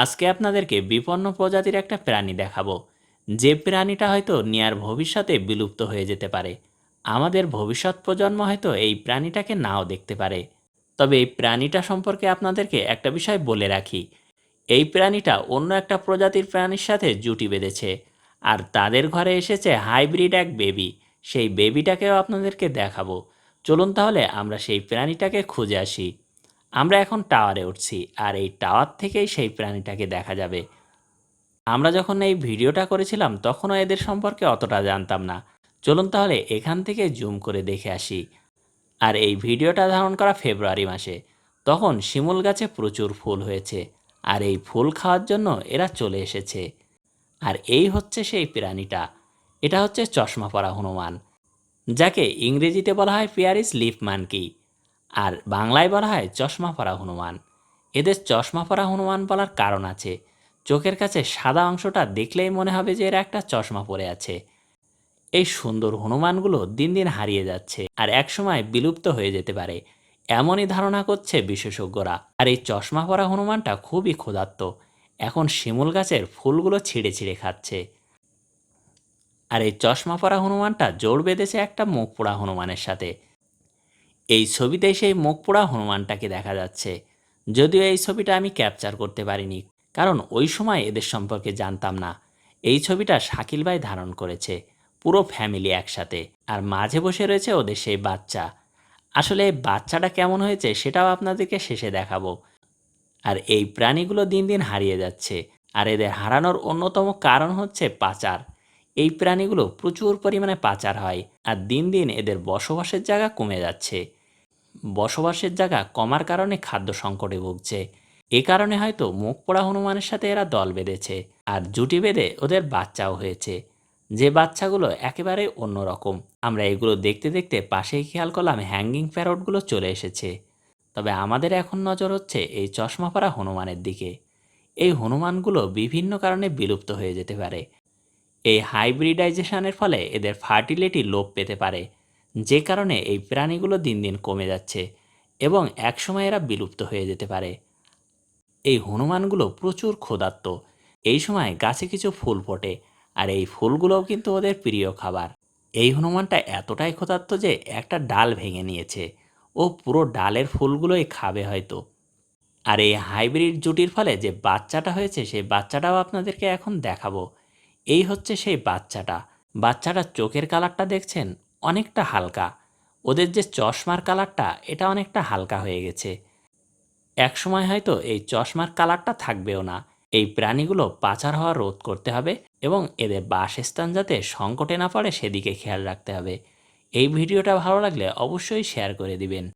আজকে আপনাদেরকে বিপন্ন প্রজাতির একটা প্রাণী দেখাবো। যে প্রাণীটা হয়তো নেয়ার ভবিষ্যতে বিলুপ্ত হয়ে যেতে পারে। আমাদের ভবিষ্যৎ প্রজন্ম হয়তো এই প্রাণীটাকে নাও দেখতে পারে। তবে এই প্রাণীটা সম্পর্কে আপনাদেরকে একটা বিষয় বলে রাখি। এই প্রাণীটা অন্য একটা প্রজাতির প্রাণীর সাথে জুটি বেঁধেছে। আর তাদের ঘরে এসেছে হাইব্রিড এক বেবি। সেই বেবিটাকেও আপনাদেরকে দেখাবো। চলুন তাহলে আমরা সেই প্রাণীটাকে খুঁজে আসি। আমরা এখন টাওয়ারে উঠছি, আর এই টাওয়ার থেকেই সেই প্রাণীটাকে দেখা যাবে। আমরা যখন এই ভিডিওটা করেছিলাম, তখনও এদের সম্পর্কে অতটা জানতাম না। চলুন তাহলে এখান থেকে জুম করে দেখে আসি। আর এই ভিডিওটা ধারণ করা ফেব্রুয়ারি মাসে। তখন শিমুল গাছে প্রচুর ফুল হয়েছে, আর এই ফুল খাওয়ার জন্য এরা চলে এসেছে। আর এই হচ্ছে সেই প্রাণীটা। এটা হচ্ছে চশমা পরা হনুমান, যাকে ইংরেজিতে বলা হয় পিয়ারিস লিপ মানকি। আর বাংলায় বলা হয় চশমা পরা হনুমান। এদের চশমা পরা হনুমান বলার কারণ আছে। চোখের কাছে সাদা অংশটা দেখলেই মনে হবে যে এরা একটা চশমা পরে আছে। এই সুন্দর হনুমানগুলো দিন দিন হারিয়ে যাচ্ছে আর একসময় বিলুপ্ত হয়ে যেতে পারে। এমনই ধারণা করছে বিশেষজ্ঞরা। আর এই চশমা পরা হনুমানটা খুবই ক্ষুধার্ত। এখন শিমুল গাছের ফুলগুলো ছিঁড়ে ছিঁড়ে খাচ্ছে। আর এই চশমা পরা হনুমানটা জোর বেঁধেছে একটা মুখ পোড়া হনুমানের সাথে। এই ছবিতে সেই মুখ পোড়া হনুমানটাকে দেখা যাচ্ছে। যদিও এই ছবিটা আমি ক্যাপচার করতে পারিনি, কারণ ওই সময় এদের সম্পর্কে জানতাম না। এই ছবিটা শাকিল ভাই ধারণ করেছে, পুরো ফ্যামিলি একসাথে, আর মাঝে বসে রয়েছে ওদের সেই বাচ্চা। আসলে বাচ্চাটা কেমন হয়েছে সেটাও আপনাদেরকে শেষে দেখাবো। আর এই প্রাণীগুলো দিন দিন হারিয়ে যাচ্ছে, আর এদের হারানোর অন্যতম কারণ হচ্ছে পাচার। এই প্রাণীগুলো প্রচুর পরিমাণে পাচার হয়, আর দিন দিন এদের বসবাসের জায়গা কমে যাচ্ছে। বসবাসের জায়গা কমার কারণে খাদ্য সংকটে ভুগছে। এ কারণে হয়তো মুখ পোড়া হনুমানের সাথে এরা দল বেঁধেছে আর জুটি বেঁধে ওদের বাচ্চাও হয়েছে। যে বাচ্চাগুলো একেবারে অন্যরকম। আমরা এগুলো দেখতে দেখতে পাশেই খেয়াল করলাম হ্যাঙ্গিং প্যারটগুলো চলে এসেছে। তবে আমাদের এখন নজর হচ্ছে এই চশমা পরা হনুমানের দিকে। এই হনুমানগুলো বিভিন্ন কারণে বিলুপ্ত হয়ে যেতে পারে। এই হাইব্রিডাইজেশনের ফলে এদের ফার্টিলিটি লোপ পেতে পারে। যে কারণে এই প্রাণীগুলো দিন দিন কমে যাচ্ছে এবং একসময় এরা বিলুপ্ত হয়ে যেতে পারে। এই হনুমানগুলো প্রচুর ক্ষুধার্ত। এই সময় গাছে কিছু ফুল ফোটে আর এই ফুলগুলোও কিন্তু ওদের প্রিয় খাবার। এই হনুমানটা এতটাই ক্ষুধার্ত যে একটা ডাল ভেঙে নিয়েছে। ও পুরো ডালের ফুলগুলোই খাবে হয়তো। আর এই হাইব্রিড জুটির ফলে যে বাচ্চাটা হয়েছে সেই বাচ্চাটাও আপনাদেরকে এখন দেখাবো। এই হচ্ছে সেই বাচ্চাটা। বাচ্চাটার চোখের কালারটা দেখছেন? অনেকটা হালকা। ওদের যে চশমার কালারটা, এটা অনেকটা হালকা হয়ে গেছে। এক সময় হয়তো এই চশমার কালারটা থাকবেও না। এই প্রাণীগুলো পাচার হওয়া রোধ করতে হবে এবং এদের বাসস্থান যাতে সংকটে না পড়ে সেদিকে খেয়াল রাখতে হবে। এই ভিডিওটা ভালো লাগলে অবশ্যই শেয়ার করে দিবেন।